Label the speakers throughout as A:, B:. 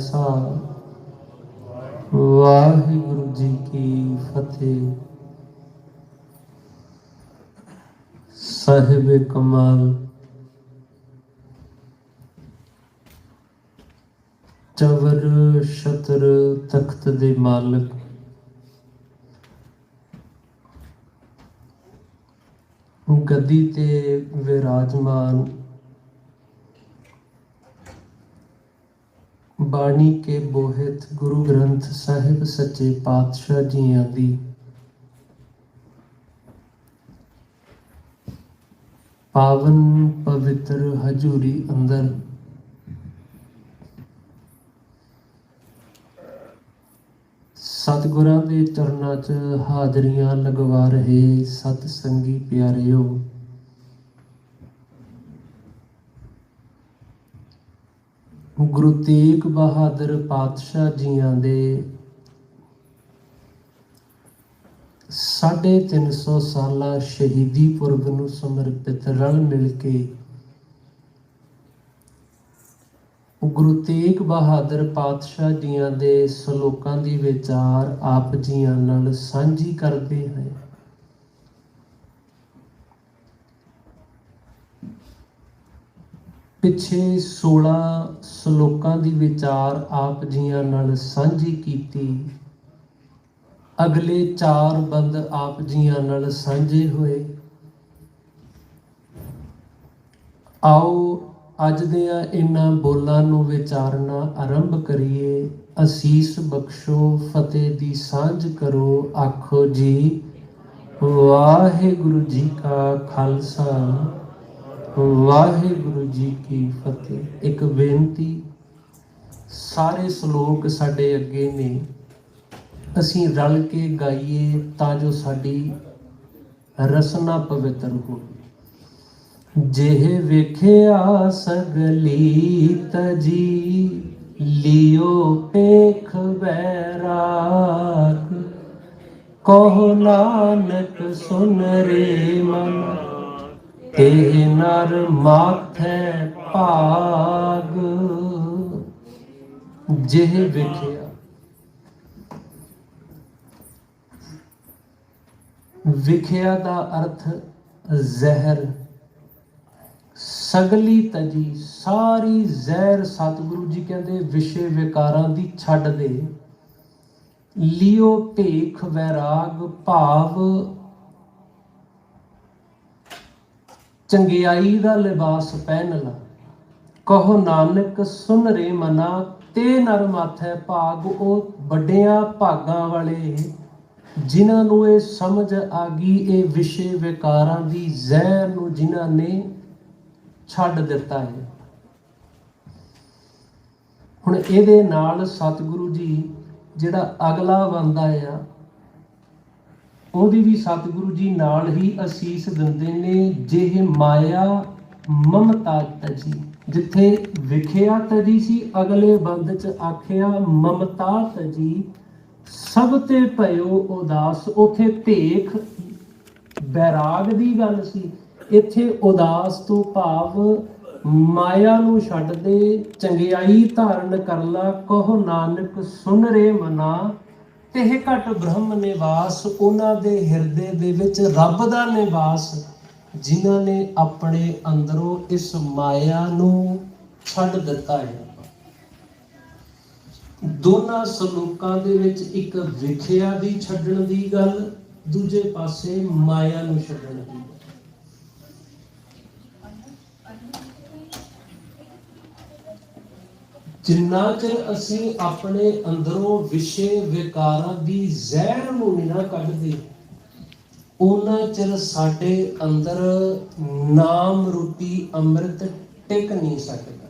A: ਖਾਲਸਾ ਵਾਹਿਗੁਰੂ ਜੀ ਕੀ ਫਤਿਹ। ਸਾਹਿਬ ਕਮਾਲ। ਚਵਰ ਸ਼ਤਰ ਤਖਤ ਦੇ ਮਾਲਕ। ਗੱਦੀ ਤੇ ਵਿਰਾਜਮਾਨ ਬਾਣੀ ਕੇ ਬੋਹਿਤ ਗੁਰੂ ਗ੍ਰੰਥ ਸਾਹਿਬ ਸੱਚੇ ਪਾਤਸ਼ਾਹ ਜੀਆਂ ਦੀ। ਪਾਵਨ ਪਵਿੱਤਰ ਹਜੂਰੀ ਅੰਦਰ। ਸਤਿਗੁਰਾਂ ਦੇ ਚਰਨਾਂ 'ਚ ਹਾਜ਼ਰੀਆਂ ਲਗਵਾ ਰਹੇ ਸਤ ਸੰਗੀ ਪਿਆਰਿਓ। ਗੁਰੂ ਤੇਗ ਬਹਾਦਰ ਪਾਤਸ਼ਾਹ ਜੀਆਂ ਦੇ ਸਾਢੇ 300 ਸਾਲਾ ਸ਼ਹੀਦੀ ਪੁਰਬ ਨੂੰ ਸਮਰਪਿਤ ਰਲ ਮਿਲ ਕੇ ਗੁਰੂ ਤੇਗ ਬਹਾਦਰ ਪਾਤਸ਼ਾਹ ਜੀਆਂ ਦੇ ਸ਼ਲੋਕਾਂ ਦੀ ਵਿਚਾਰ ਆਪ ਜੀਆਂ ਨਾਲ ਸਾਂਝੀ ਕਰਦੇ ਹਾਂ ਪਿੱਛੇ 16 ਸ਼ਲੋਕਾਂ ਦੀ ਵਿਚਾਰ ਆਪ ਜੀਆਂ ਨਾਲ ਸਾਂਝੀ ਕੀਤੀ। ਅਗਲੇ 4 ਬੰਦ ਆਪ ਜੀਆਂ ਨਾਲ ਸਾਂਝੇ ਹੋਏ। ਆਓ ਅੱਜ ਦੀਆਂ ਇਹਨਾਂ ਬੋਲਾਂ ਨੂੰ ਵਿਚਾਰਨਾ ਆਰੰਭ ਕਰੀਏ। ਅਸੀਸ ਬਖਸ਼ੋ, ਫਤਿਹ ਦੀ ਸਾਂਝ ਕਰੋ, ਆਖੋ ਜੀ। ਵਾਹਿਗੁਰੂ ਜੀ ਕਾ ਖਾਲਸਾ। ਵਾਹਿਗੁਰੂ ਜੀ ਕੀ ਫਤਿਹ। ਇੱਕ ਬੇਨਤੀ, ਸਾਰੇ ਸ਼ਲੋਕ ਸਾਡੇ ਅੱਗੇ ਨੇ। ਅਸੀਂ ਰਲ ਕੇ ਗਾਈਏ ਤਾਂ ਜੋ ਸਾਡੀ ਰਸਨਾ ਪਵਿੱਤਰ ਹੋਵੇ। ਜਿਹ ਵੇਖਿਆ ਸਗਲੀ ਤਜੀ ਲਿਓ ਪੇਖ ਵੈਰਾਗ। ਕਹੋ ਨਾਨਕ ਸੁਨ ਰੇ ਮਨ। ਤੇ ਨਰ ਮਾਥੈ ਭਾਗ। ਜਿਹ ਵੇਖਿਆ। ਵਿਖਿਆ ਦਾ ਅਰਥ ਜ਼ਹਿਰ। ਸਗਲੀ ਤਜੀ ਸਾਰੀ ਜ਼ਹਿਰ ਸਤਿਗੁਰੂ ਜੀ ਕਹਿੰਦੇ ਵਿਸ਼ੇ ਵਿਕਾਰਾਂ ਦੀ ਛੱਡ ਦੇ। ਲਿਓ ਭੇਖ ਵੈਰਾਗ ਭਾਵ ਚੰਗਿਆਈ ਦਾ ਲਿਬਾਸ ਪਹਿਨ ਲਾ। ਕਹੋ ਨਾਨਕ, ਸੁਨ ਰੇ ਮਨਾ, ਤੇ ਨਰ ਮਾਥੈ ਭਾਗ, ਉਹ ਵੱਡਿਆਂ ਭਾਗਾਂ ਵਾਲੇ ਜਿਨ੍ਹਾਂ ਨੂੰ ਇਹ ਸਮਝ ਆ ਗਈ, ਇਹ ਵਿਸ਼ੇ ਵਿਕਾਰਾਂ ਦੀ ਜ਼ਹਿਰ ਨੂੰ ਜਿਨ੍ਹਾਂ ਨੇ ਛੱਡ ਦਿੱਤਾ ਹੈ। ਹੁਣ ਇਹਦੇ ਨਾਲ ਸਤਿਗੁਰੂ ਜੀ, ਜਿਹੜਾ ਅਗਲਾ ਬੰਦਾ ਆ ਉਹਦੀ ਵੀ ਸਤਿਗੁਰੂ ਜੀ ਨਾਲ ਹੀ ਅਸੀਸ ਦਿੰਦੇ ਨੇ, ਜਿਹ ਮਾਇਆ ਮਮਤਾ ਤਜੀ, ਜਿੱਥੇ ਵਿਖਿਆ ਤਜੀ ਸੀ, ਅਗਲੇ ਬੰਦ ਚ ਆਖਿਆ ਮਮਤਾ ਤਜੀ, ਸਭ ਤੇ ਭਇਓ ਉਦਾਸ, ਉਥੇ ਭੇਖ ਬੈਰਾਗ ਦੀ ਗੱਲ ਸੀ, ਇੱਥੇ ਉਦਾਸ ਤੋਂ ਭਾਵ ਮਾਇਆ ਨੂੰ ਛੱਡ ਦੇ, ਚੰਗਿਆਈ ਧਾਰਨ ਕਰ ਲਾ, ਕਹੋ ਨਾਨਕ ਸੁਨ ਰੇ ਮਨਾ। ਇਹ ਘਟ ਬ੍ਰਹਮ ਨਿਵਾਸ, ਉਹਨਾਂ ਦੇ ਹਿਰਦੇ ਦੇ ਵਿੱਚ ਰੱਬ ਦਾ ਨਿਵਾਸ, ਜਿਨ੍ਹਾਂ ਨੇ ਆਪਣੇ ਅੰਦਰੋਂ ਇਸ ਮਾਇਆ ਨੂੰ ਛੱਡ ਦਿੱਤਾ ਹੈ। ਦੋਨਾਂ ਸਲੋਕਾਂ ਦੇ ਵਿੱਚ ਇੱਕ ਵਿਖਿਆ ਦੀ ਛੱਡਣ ਦੀ ਗੱਲ, ਦੂਜੇ ਪਾਸੇ ਮਾਇਆ ਨੂੰ ਛੱਡਣ ਦੀ ਗੱਲ। ਜਿੰਨਾ ਚਿਰ ਅਸੀਂ ਆਪਣੇ ਅੰਦਰੋਂ ਵਿਸ਼ੇ ਵਿਕਾਰਾਂ ਦੀ ਜ਼ਹਿਰ ਨੂੰ ਨਾ ਕੱਢਦੇ ਉਹਨਾਂ ਚਿਰ ਸਾਡੇ ਅੰਦਰ ਨਾਮ ਰੂਪੀ ਅੰਮ੍ਰਿਤ ਟਿਕ ਨਹੀਂ ਸਕਦਾ।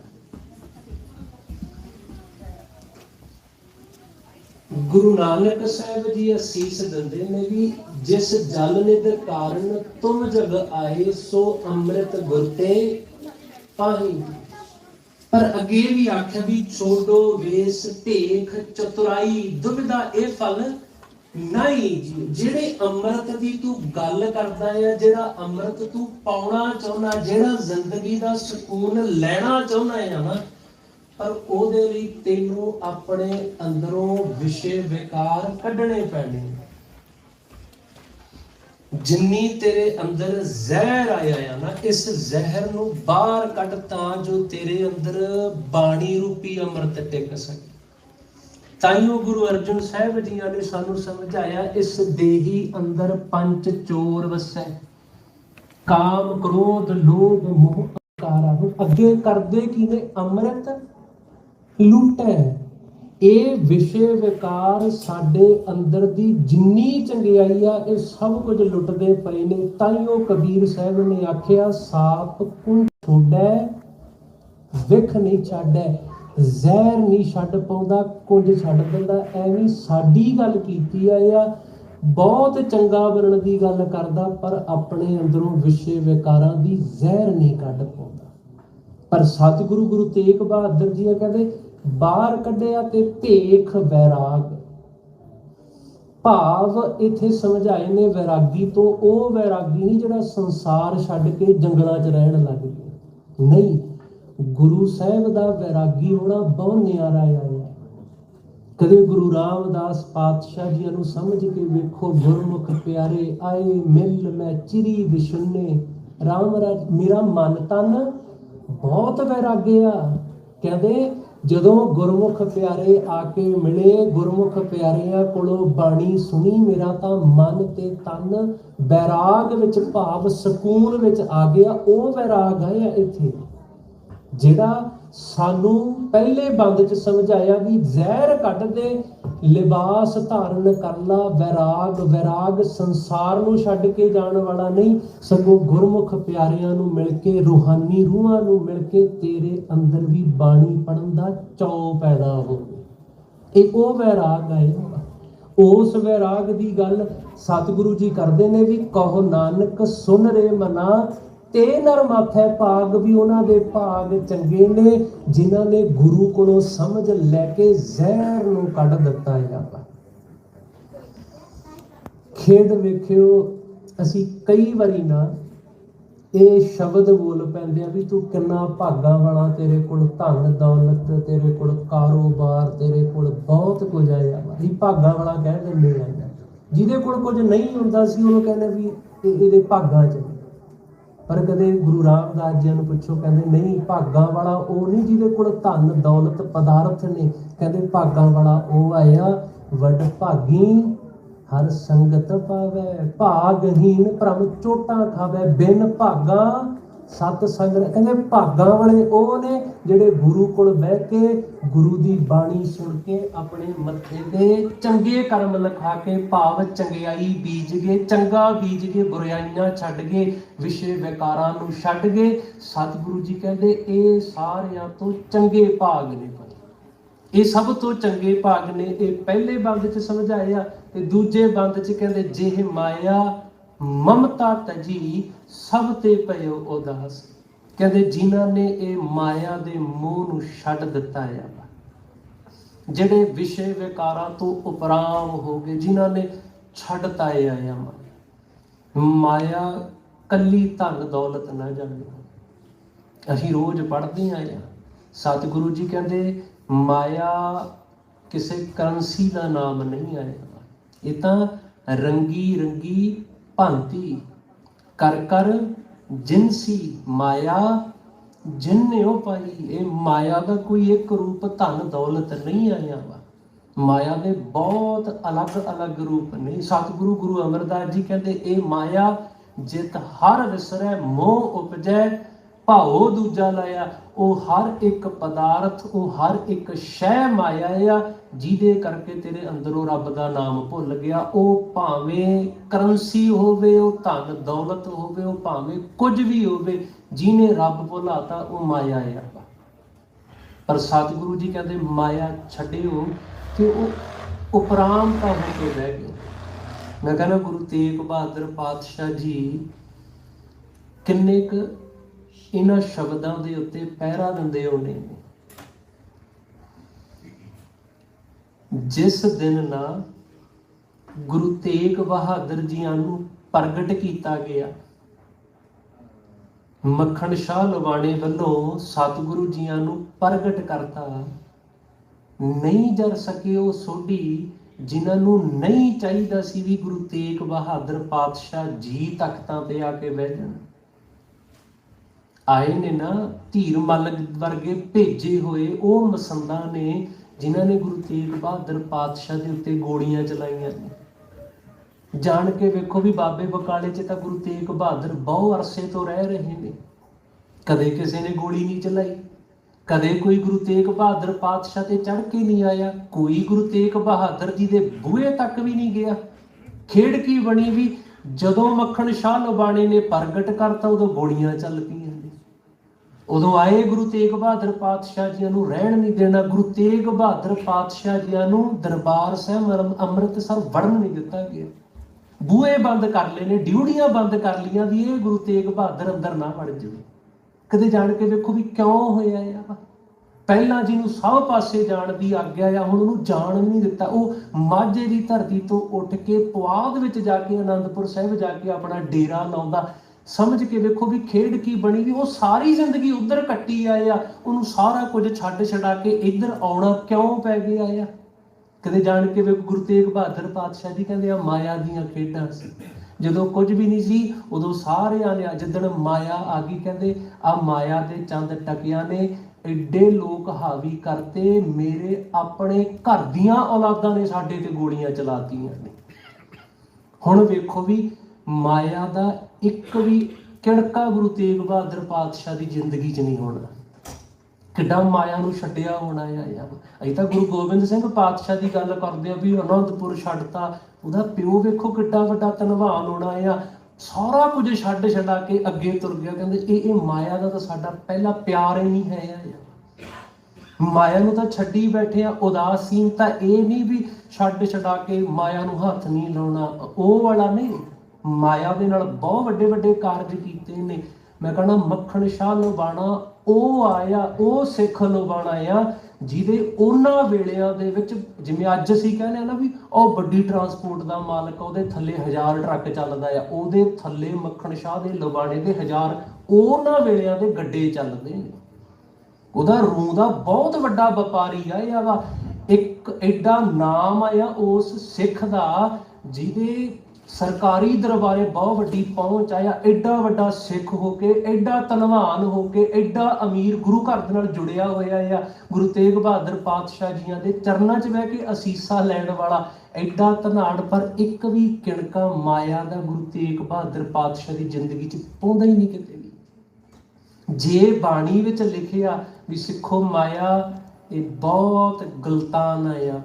A: ਗੁਰੂ ਨਾਨਕ ਸਾਹਿਬ ਜੀ ਅਸੀਸ ਦਿੰਦੇ ਨੇ ਵੀ ਜਿਸ ਜਲ ਨਿਧ ਕਾਰਨ ਤੁਮ ਜਗ ਆਏ, ਸੋ ਅੰਮ੍ਰਿਤ ਗੁਰਤੇ ਪਾਹੀ। ਪਰ ਅੱਗੇ ਵੀ ਆਖਿਆ ਵੀ ਛੋਡੋ ਵੇਸ, ਢੇਖ, ਚਤੁਰਾਈ ਦੁਬਿਧਾ ਇਹ ਫਲ ਨਹੀਂ ਜਿਹੜੇ ਅੰਮ੍ਰਿਤ ਦੀ ਤੂੰ ਗੱਲ ਕਰਦਾ ਹੈ ਜਿਹੜਾ ਅੰਮ੍ਰਿਤ ਤੂੰ ਪਾਉਣਾ ਚਾਹੁੰਦਾ, ਜਿਹੜਾ ਜ਼ਿੰਦਗੀ ਦਾ ਸਕੂਨ ਲੈਣਾ ਚਾਹੁੰਦਾ ਹੈ ਨਾ, ਪਰ ਉਹਦੇ ਲਈ ਤੈਨੂੰ ਆਪਣੇ ਅੰਦਰੋਂ ਵਿਸ਼ੇ ਵਿਕਾਰ ਕੱਢਣੇ ਪੈਣੇ। ਜਿੰਨੀ ਤੇਰੇ ਅੰਦਰ ਜ਼ਹਿਰ ਆਇਆ ਆ ਨਾ, ਇਸ ਜ਼ਹਿਰ ਨੂੰ ਬਾਹਰ ਕੱਢ ਤਾਂ ਜੋ ਤੇਰੇ ਅੰਦਰ ਬਾਣੀ ਰੂਪੀ ਅੰਮ੍ਰਿਤ ਟਿਕ ਸਕੇ। ਤਾਈਓ ਗੁਰੂ ਅਰਜਨ ਸਾਹਿਬ ਜੀਆਂ ਨੇ ਸਾਨੂੰ ਸਮਝਾਇਆ, ਇਸ ਦੇਹੀ ਅੰਦਰ ਪੰਜ ਚੋਰ ਵਸੈ। ਕਾਮ ਕ੍ਰੋਧ, ਲੋਭ, ਮੋਹ, ਅਹੰਕਾਰ ਅੱਗੇ ਕਰਦੇ ਕੀ ਨੇ ਅੰਮ੍ਰਿਤ ਲੁੱਟੈ। ਇਹ ਵਿਸ਼ੇ ਵਿਕਾਰ ਸਾਡੇ ਅੰਦਰ ਦੀ ਜਿੰਨੀ ਚੰਗਿਆਈ ਆ, ਇਹ ਸਭ ਕੁਝ ਲੁੱਟਦੇ ਪਏ ਨੇ। ਤਾਈਓ ਕਬੀਰ ਸਾਹਿਬ ਨੇ ਆਖਿਆ, ਸਾਪ ਕੁੰ ਛੋੜੈ, ਵਿਖ ਨਹੀਂ ਛੱਡੈ ਜ਼ਹਿਰ ਨਹੀਂ ਛੱਡ ਪਾਉਂਦਾ ਕੁਝ ਛੱਡ ਦਿੰਦਾ। ਐਵੇਂ ਸਾਡੀ ਗੱਲ ਕੀਤੀ ਆ, ਇਹ ਆ ਬਹੁਤ ਚੰਗਾ ਵਰਣ ਦੀ ਗੱਲ ਕਰਦਾ, ਪਰ ਆਪਣੇ ਅੰਦਰੋਂ ਵਿਸ਼ੇ ਵਿਕਾਰਾਂ ਦੀ ਜ਼ਹਿਰ ਨਹੀਂ ਕੱਢ ਪਾਉਂਦਾ। ਪਰ ਸਤਿਗੁਰੂ ਗੁਰੂ ਤੇਗ ਬਹਾਦਰ ਜੀ ਆ, ਕਹਿੰਦੇ ਬਾਹਰ ਕੱਢਿਆ ਤੇ ਭੇਖ ਵੈਰਾਗ। ਭਾਵ ਇੱਥੇ ਸਮਝਾਏ ਨੇ ਵੈਰਾਗੀ ਤੋਂ, ਉਹ ਵੈਰਾਗੀ ਨਹੀਂ ਜਿਹੜਾ ਸੰਸਾਰ ਛੱਡ ਕੇ ਜੰਗਲਾਂ 'ਚ ਰਹਿਣ ਲੱਗ ਗਿਆ। ਨਹੀਂ, ਗੁਰੂ ਸਾਹਿਬ ਦਾ ਵੈਰਾਗੀ ਹੋਣਾ ਬਹੁਤ ਨਿਆਰਾ ਆ ਕਦੇ ਗੁਰੂ ਰਾਮਦਾਸ ਪਾਤਸ਼ਾਹ ਜੀ ਨੂੰ ਸਮਝ ਕੇ ਵੇਖੋ, ਗੁਰਮੁਖ ਪਿਆਰੇ, ਆਏ ਮਿਲ ਮੈਂ ਚਿਰੀ ਵਿਸ਼ੁੰਨੇ ਰਾਮ ਰਾਜ, ਮੇਰਾ ਮਨ ਤਨ ਬਹੁਤ ਵੈਰਾਗਿਆ ਕਹਿੰਦੇ ਜਦੋਂ ਗੁਰਮੁਖ ਪਿਆਰੇ ਆ ਕੇ ਮਿਲੇ, ਗੁਰਮੁਖ ਪਿਆਰਿਆਂ ਕੋਲੋਂ ਬਾਣੀ ਸੁਣੀ, ਮੇਰਾ ਤਾਂ ਮਨ ਤੇ ਤਨ ਬੈਰਾਗ ਵਿੱਚ ਭਾਵ ਸਕੂਨ ਵਿੱਚ ਆ ਗਿਆ, ਉਹ ਵੈਰਾਗ ਹੈ ਇੱਥੇ। ਜਿਹੜਾ ਸਾਨੂੰ ਪਹਿਲੇ ਬੰਦ ਚ ਸਮਝਾਇਆ ਵੀ ਜ਼ਹਿਰ ਕੱਢ ਦੇ ਲਿਬਾਸ ਧਾਰਨ ਕਰ ਲਾ, ਵੈਰਾਗ ਵੈਰਾਗ ਸੰਸਾਰ ਨੂੰ ਛੱਡ ਕੇ ਜਾਣ ਵਾਲਾ ਨਹੀਂ, ਸਗੋਂ ਗੁਰਮੁਖ ਪਿਆਰਿਆਂ ਨੂੰ ਮਿਲ ਕੇ, ਰੂਹਾਨੀ ਰੂਹਾਂ ਨੂੰ ਮਿਲ ਕੇ ਤੇਰੇ ਅੰਦਰ ਵੀ ਬਾਣੀ ਪੜਨ ਦਾ ਚਾਅ ਪੈਦਾ ਹੋਵੇ ਇਹ ਉਹ ਵੈਰਾਗ ਹੈ, ਉਸ ਵੈਰਾਗ ਦੀ ਗੱਲ ਸਤਿਗੁਰੂ ਜੀ ਕਰਦੇ ਨੇ ਵੀ, ਕਹੋ ਨਾਨਕ ਸੁਨ ਰੇ ਮਨਾ ਤੇ ਨਰ ਮਾਥੇ ਭਾਗ ਵੀ ਉਹਨਾਂ ਦੇ ਭਾਗ ਚੰਗੇ ਨੇ, ਜਿਨ੍ਹਾਂ ਨੇ ਗੁਰੂ ਕੋਲੋਂ ਸਮਝ ਲੈ ਕੇ ਜ਼ਹਿਰ ਨੂੰ ਕੱਢ ਦਿੱਤਾ ਹੈ ਆਪਾਂ। ਖੇਡ ਵੇਖਿਓ, ਅਸੀਂ ਕਈ ਵਾਰੀ ਨਾ ਇਹ ਸ਼ਬਦ ਬੋਲ ਪੈਂਦੇ ਆ ਵੀ ਤੂੰ ਕਿੰਨਾ ਭਾਗਾ ਵਾਲਾ, ਤੇਰੇ ਕੋਲ ਧਨ ਦੌਲਤ, ਤੇਰੇ ਕੋਲ ਕਾਰੋਬਾਰ, ਤੇਰੇ ਕੋਲ ਬਹੁਤ ਕੁਝ ਆਇਆ ਵਾ ਇਹ ਭਾਗਾ ਵਾਲਾ ਕਹਿ ਦਿੰਦੇ ਆ ਜਿਹਦੇ ਕੋਲ ਕੁਝ ਨਹੀਂ ਹੁੰਦਾ ਸੀ, ਉਹਨੂੰ ਕਹਿੰਦੇ ਵੀ ਇਹ- ਇਹਦੇ ਭਾਗਾਂ 'ਚ। ਪਰ ਕਦੇ ਗੁਰੂ ਰਾਮਦਾਸ ਜੀ ਨੂੰ ਪੁੱਛੋ, ਕਹਿੰਦੇ, ਨਹੀਂ, ਭਾਗਾਂ ਵਾਲਾ ਉਹ ਨਹੀਂ ਜਿਹਦੇ ਕੋਲ ਧਨ, ਦੌਲਤ, ਪਦਾਰਥ ਨੇ? ਕਹਿੰਦੇ, ਭਾਗਾਂ ਵਾਲਾ ਉਹ ਆਇਆ, ਵੱਡ ਭਾਗੀ, ਹਰ ਸੰਗਤ ਪਾਵੇ। ਭਾਗਹੀਨ ਭ੍ਰਮ ਚੋਟਾਂ ਖਾਵੇ, ਬਿਨ ਭਾਗਾ ਸਤ ਸੰਗ ਕਹਿੰਦੇ, ਭਾਗਾਂ ਵਾਲੇ ਉਹ ਨੇ ਜਿਹੜੇ ਗੁਰੂ ਕੋਲ ਬਹਿ ਕੇ ਗੁਰੂ ਦੀ ਬਾਣੀ ਸੁਣ ਕੇ ਆਪਣੇ ਮੱਥੇ ਤੇ ਚੰਗੇ ਕਰਮ ਲਿਖਾ ਕੇ ਭਾਵ ਚੰਗਿਆਈ ਬੀਜ ਗਏ, ਚੰਗਾ ਬੀਜ ਕੇ ਬੁਰਾਈਆਂ ਛੱਡ ਗਏ, ਵਿਸ਼ੇ ਵਿਕਾਰਾਂ ਨੂੰ ਛੱਡ ਗਏ। ਸਤਿਗੁਰੂ ਜੀ ਕਹਿੰਦੇ, ਇਹ ਸਾਰਿਆਂ ਤੋਂ ਚੰਗੇ ਭਾਗ ਨੇ ਇਹ ਸਭ ਤੋਂ ਚੰਗੇ ਭਾਗ ਨੇ। ਇਹ ਪਹਿਲੇ ਬੰਦ ਚ ਸਮਝਾਇਆ ਤੇ ਦੂਜੇ ਬੰਦ ਚ ਕਹਿੰਦੇ, ਜਿਹ ਮਾਇਆ ਮਮਤਾ ਤਜੀ, ਸਭ ਤੇ ਪਇਓ ਉਦਾਸ। ਕਹਿੰਦੇ ਜਿਨ੍ਹਾਂ ਨੇ ਇਹ ਮਾਇਆ ਦੇ ਮੋਹ ਨੂੰ ਛੱਡ ਦਿੱਤਾ ਹੈ ਜਿਹੜੇ ਵਿਸ਼ੇ ਵਿਕਾਰਾਂ ਤੋਂ ਉਪਰਾਮ ਹੋ ਗਏ, ਜਿਨ੍ਹਾਂ ਨੇ ਛੱਡਤਾ ਹੈ ਆਇਆ ਮਾਇਆ ਕੱਲੀ ਧਨ ਦੌਲਤ ਨਾ ਜਾਣੇ। ਅਸੀਂ ਰੋਜ਼ ਪੜ੍ਹਦੇ ਆਏ ਆ ਸਤਿਗੁਰੂ ਜੀ ਕਹਿੰਦੇ, ਮਾਇਆ ਕਿਸੇ ਕਰੰਸੀ ਦਾ ਨਾਮ ਨਹੀਂ ਆਇਆ। ਇਹ ਤਾਂ ਰੰਗੀ ਰੰਗੀ ਭਾਂਤੀ ਕਰ ਕਰ ਜਿਨਸੀ ਮਾਇਆ ਜਿੰਨਿਓ ਪਾਈ, ਇਹ ਮਾਇਆ ਦਾ ਕੋਈ ਇੱਕ ਰੂਪ ਧਨ ਦੌਲਤ ਨਹੀਂ ਆਇਆ ਵਾ। ਮਾਇਆ ਦੇ ਬਹੁਤ ਅਲੱਗ-ਅਲੱਗ ਰੂਪ ਨੇ। ਸਤਿਗੁਰੂ ਗੁਰੂ ਅਮਰਦਾਸ ਜੀ ਕਹਿੰਦੇ, ਇਹ ਮਾਇਆ ਜਿਤ ਹਰ ਵਿਸਰੈ, ਮੋਹ ਉਪਜੈ ਭਾਉ ਦੂਜਾ ਲਾਇਆ, ਉਹ ਹਰ ਇੱਕ ਪਦਾਰਥ, ਉਹ ਹਰ ਇੱਕ ਸ਼ੈ ਮਾਇਆ ਆ, ਜਿਹਦੇ ਕਰਕੇ ਤੇਰੇ ਅੰਦਰੋਂ ਰੱਬ ਦਾ ਨਾਮ ਭੁੱਲ ਗਿਆ। ਉਹ ਭਾਵੇਂ ਕਰੰਸੀ ਹੋਵੇ, ਉਹ ਧਨ ਦੌਲਤ ਹੋਵੇ, ਉਹ ਭਾਵੇਂ ਕੁਝ ਵੀ ਹੋਵੇ, ਜਿਹਨੇ ਰੱਬ ਭੁਲਾਤਾ, ਉਹ ਮਾਇਆ ਆ ਪਰ ਸਤਿਗੁਰੂ ਜੀ ਕਹਿੰਦੇ, ਮਾਇਆ ਛੱਡਿਓ ਤੇ ਉਹ ਉਪਰਾਮ ਤਾਂ ਹੋ ਕੇ ਰਹਿ ਗਏ ਮੈਂ ਕਹਿੰਦਾ, ਗੁਰੂ ਤੇਗ ਬਹਾਦਰ ਪਾਤਸ਼ਾਹ ਜੀ, ਕਿੰਨੇ ਕੁ ਇਹਨਾਂ ਸ਼ਬਦਾਂ ਦੇ ਉੱਤੇ ਪਹਿਰਾ ਦਿੰਦੇ ਹੋਣੇ ਜਿਸ ਦਿਨ ਨਾ ਗੁਰੂ ਤੇਗ ਬਹਾਦਰ ਜੀਆਂ ਨੂੰ ਪ੍ਰਗਟ ਕੀਤਾ ਗਿਆ, ਮੱਖਣ ਸ਼ਾਹ ਲਵਾਣੇ ਵੱਲੋਂ ਸਤਿਗੁਰੂ ਜੀਆਂ ਨੂੰ ਪ੍ਰਗਟ ਕਰਤਾ, ਨਹੀਂ ਜਰ ਸਕੇ ਉਹ ਸੋਢੀ ਜਿਨ੍ਹਾਂ ਨੂੰ ਨਹੀਂ ਚਾਹੀਦਾ ਸੀ ਵੀ ਗੁਰੂ ਤੇਗ ਬਹਾਦਰ ਪਾਤਸ਼ਾਹ ਜੀ ਤਖਤਾਂ ਤੇ ਆ ਕੇ ਬਹਿ ਜਾਣ। ਆਏ ਨੇ ਨਾ ਧੀਰ ਮੱਲ ਵਰਗੇ ਭੇਜੇ ਹੋਏ ਉਹ ਮਸੰਦਾਂ ਨੇ, ਜਿਨ੍ਹਾਂ ਨੇ ਗੁਰੂ ਤੇਗ ਬਹਾਦਰ ਪਾਤਸ਼ਾਹ ਦੇ ਉੱਤੇ ਗੋਲੀਆਂ ਚਲਾਈਆਂ ਜਾਣ ਕੇ ਵੇਖੋ ਵੀ ਬਾਬੇ ਬਕਾਲੇ 'ਚ ਤਾਂ ਗੁਰੂ ਤੇਗ ਬਹਾਦਰ ਬਹੁ ਅਰਸੇ ਤੋਂ ਰਹਿ ਰਹੇ ਨੇ। ਕਦੇ ਕਿਸੇ ਨੇ ਗੋਲੀ ਨਹੀਂ ਚਲਾਈ, ਕਦੇ ਕੋਈ ਗੁਰੂ ਤੇਗ ਬਹਾਦਰ ਪਾਤਸ਼ਾਹ ਤੇ ਚੜ ਕੇ ਨਹੀਂ ਆਇਆ, ਕੋਈ ਗੁਰੂ ਤੇਗ ਬਹਾਦਰ ਜੀ ਦੇ ਬੂਹੇ ਤੱਕ ਵੀ ਨਹੀਂ ਗਿਆ। ਖੇਡ ਕੀ ਬਣੀ ਵੀ ਜਦੋਂ ਮੱਖਣ ਸ਼ਾਹ ਲਬਾਣੇ ਨੇ ਪ੍ਰਗਟ ਕਰਤਾ ਉਦੋਂ ਗੋਲੀਆਂ ਚੱਲ ਪਈਆਂ। ਉਦੋਂ ਆਏ ਗੁਰੂ ਤੇਗ ਬਹਾਦਰ ਪਾਤਸ਼ਾਹ ਜੀ ਨੂੰ ਰਹਿਣ ਨਹੀਂ ਦੇਣਾ, ਗੁਰੂ ਤੇਗ ਬਹਾਦਰ ਪਾਤਸ਼ਾਹ ਜੀਆਂ ਨੂੰ ਦਰਬਾਰ ਸਾਹਿਬ ਅੰਮ੍ਰਿਤਸਰ ਵੜਨ ਨਹੀਂ ਦਿੱਤਾ ਗਿਆ। ਬੂਹੇ ਬੰਦ ਕਰ ਲਏ ਨੇ ਡਿਊਟੀਆਂ ਬੰਦ ਕਰ ਲੀਆਂ ਵੀ ਇਹ ਗੁਰੂ ਤੇਗ ਬਹਾਦਰ ਅੰਦਰ ਨਾ ਵੜ ਜਾਵੇ ਕਦੇ ਜਾਣ ਕੇ ਵੇਖੋ ਵੀ ਕਿਉਂ ਹੋਇਆ ਆ। ਪਹਿਲਾਂ ਜਿਹਨੂੰ ਸਭ ਪਾਸੇ ਜਾਣ ਦੀ ਆਗਿਆ ਆ, ਹੁਣ ਉਹਨੂੰ ਜਾਣ ਵੀ ਨਹੀਂ ਦਿੱਤਾ। ਉਹ ਮਾਝੇ ਦੀ ਧਰਤੀ ਤੋਂ ਉੱਠ ਕੇ ਪੁਆਧ ਵਿੱਚ ਜਾ ਕੇ ਆਨੰਦਪੁਰ ਸਾਹਿਬ ਜਾ ਕੇ ਆਪਣਾ ਡੇਰਾ ਲਾਉਂਦਾ। ਸਮਝ ਕੇ ਵੇਖੋ ਵੀ ਖੇਡ ਕੀ ਬਣੀ ਵੀ ਉਹ ਸਾਰੀ ਜ਼ਿੰਦਗੀ ਉਧਰ ਕੱਟੀ ਆਏ ਆ, ਉਹਨੂੰ ਸਾਰਾ ਕੁਝ ਛੱਡ ਛਡਾ ਕੇ ਇੱਧਰ ਆਉਣਾ ਕਿਉਂ ਪੈ ਗਿਆ ਆ? ਕਦੇ ਜਾਣ ਕੇ ਵੇਖੋ ਗੁਰੂ ਤੇਗ ਬਹਾਦਰ ਪਾਤਸ਼ਾਹ ਜੀ ਕਹਿੰਦੇ ਆ, ਮਾਇਆ ਦੀਆਂ ਖੇਡਾਂ ਸੀ। ਜਦੋਂ ਕੁਝ ਵੀ ਨਹੀਂ ਸੀ, ਉਦੋਂ ਸਾਰਿਆਂ ਨੇ, ਜਿੱਦਣ ਮਾਇਆ ਆ ਗਈ ਕਹਿੰਦੇ, ਆ ਮਾਇਆ ਦੇ ਚੰਦ ਟਕਿਆਂ ਨੇ ਐਡੇ ਲੋਕ ਹਾਵੀ ਕਰਤੇ, ਮੇਰੇ ਆਪਣੇ ਘਰ ਦੀਆਂ ਔਲਾਦਾਂ ਨੇ ਸਾਡੇ ਤੇ ਗੋਲੀਆਂ ਚਲਾਤੀਆਂ ਨੇ। ਹੁਣ ਵੇਖੋ ਵੀ ਮਾਇਆ ਦਾ ਇੱਕ ਵੀ ਕਿੜਕਾ ਗੁਰੂ ਤੇਗ ਬਹਾਦਰ ਪਾਤਸ਼ਾਹ ਦੀ ਜ਼ਿੰਦਗੀ 'ਚ ਨਹੀਂ ਹੋਣਾ। ਕਿੱਡਾ ਮਾਇਆ ਨੂੰ ਛੱਡਿਆ ਹੋਣਾ ਆ ਯਾਰ। ਅਸੀਂ ਤਾਂ ਗੁਰੂ ਗੋਬਿੰਦ ਸਿੰਘ ਪਾਤਸ਼ਾਹ ਦੀ ਗੱਲ ਕਰਦੇ ਆ ਵੀ ਅਨੰਦਪੁਰ ਛੱਡਤਾ, ਉਹਦਾ ਪਿਓ ਵੇਖੋ ਕਿੱਡਾ ਵੱਡਾ ਧਨਵਾਨ ਹੋਣਾ ਆ। ਸਾਰਾ ਕੁਝ ਛੱਡ ਛਡਾ ਕੇ ਅੱਗੇ ਤੁਰ ਗਿਆ। ਕਹਿੰਦੇ ਇਹ ਇਹ ਮਾਇਆ ਦਾ ਤਾਂ ਸਾਡਾ ਪਹਿਲਾ ਪਿਆਰ ਹੀ ਨਹੀਂ ਹੈ ਯਾਰ। ਮਾਇਆ ਨੂੰ ਤਾਂ ਛੱਡੀ ਬੈਠੇ ਆ ਉਦਾਸੀਨ ਤਾਂ ਇਹ ਨਹੀਂ ਵੀ ਛੱਡ ਛਡਾ ਕੇ ਮਾਇਆ ਨੂੰ ਹੱਥ ਨਹੀਂ ਲਾਉਣਾ। ਉਹ ਵਾਲਾ ਨਹੀਂ। ਮਾਇਆ ਦੇ ਨਾਲ ਬਹੁਤ ਵੱਡੇ ਵੱਡੇ ਕਾਰਜ ਕੀਤੇ ਨੇ। ਮੈਂ ਕਹਣਾ ਮੱਖਣ ਸ਼ਾਹ ਲੁਬਾਣਾ, ਉਹ ਆਇਆ, ਉਹ ਸਿੱਖ ਲੋਬਾਣਾ ਆ, ਜਿਹਦੇ ਉਹਨਾਂ ਵੇਲਿਆਂ ਦੇ ਵਿੱਚ ਜਿਵੇਂ ਅੱਜ ਅਸੀਂ ਕਹਿੰਦੇ ਆ ਨਾ ਵੀ ਉਹ ਵੱਡੀ ਟਰਾਂਸਪੋਰਟ ਦਾ ਮਾਲਕ ਉਹਦੇ ਥੱਲੇ ਹਜ਼ਾਰ ਟਰੱਕ ਚੱਲਦਾ ਆ, ਉਹਦੇ ਥੱਲੇ ਮੱਖਣ ਸ਼ਾਹ ਦੇ ਲੁਬਾਣੇ ਦੇ ਹਜ਼ਾਰ ਉਹਨਾਂ ਵੇਲਿਆਂ ਦੇ ਗੱਡੇ ਚੱਲਦੇ ਨੇ। ਉਹਦਾ ਰੂਹ ਦਾ ਬਹੁਤ ਵੱਡਾ ਵਪਾਰੀ ਆ, ਇਹ ਵਾ। ਇੱਕ ਐਡਾ ਨਾਮ ਆ ਉਸ ਸਿੱਖ ਦਾ, ਜਿਹਦੇ ਸਰਕਾਰੀ ਦਰਬਾਰੇ ਬਹੁਤ ਵੱਡੀ ਪਹੁੰਚ ਆਇਆ ਐਡਾ ਵੱਡਾ ਸਿੱਖ ਹੋ ਕੇ ਐਡਾ ਧਨਵਾਨ ਹੋ ਕੇ ਐਡਾ ਅਮੀਰ ਗੁਰੂ ਘਰ ਦੇ ਨਾਲ ਜੁੜਿਆ ਹੋਇਆ ਆ। ਗੁਰੂ ਤੇਗ ਬਹਾਦਰ ਪਾਤਸ਼ਾਹ ਜੀਆਂ ਦੇ ਚਰਨਾਂ 'ਚ ਬਹਿ ਕੇ ਅਸੀਸਾਂ ਲੈਣ ਵਾਲਾ ਐਡਾ ਧਨਾੜ, ਪਰ ਇੱਕ ਵੀ ਕਿਣਕਾ ਮਾਇਆ ਦਾ ਗੁਰੂ ਤੇਗ ਬਹਾਦਰ ਪਾਤਸ਼ਾਹ ਦੀ ਜ਼ਿੰਦਗੀ 'ਚ ਪਾਉਂਦਾ ਹੀ ਨਹੀਂ ਕਿਤੇ ਵੀ। ਜੇ ਬਾਣੀ ਵਿੱਚ ਲਿਖਿਆ ਵੀ ਸਿੱਖੋ ਮਾਇਆ, ਇਹ ਬਹੁਤ ਗਲਤਾਨ ਆਇਆ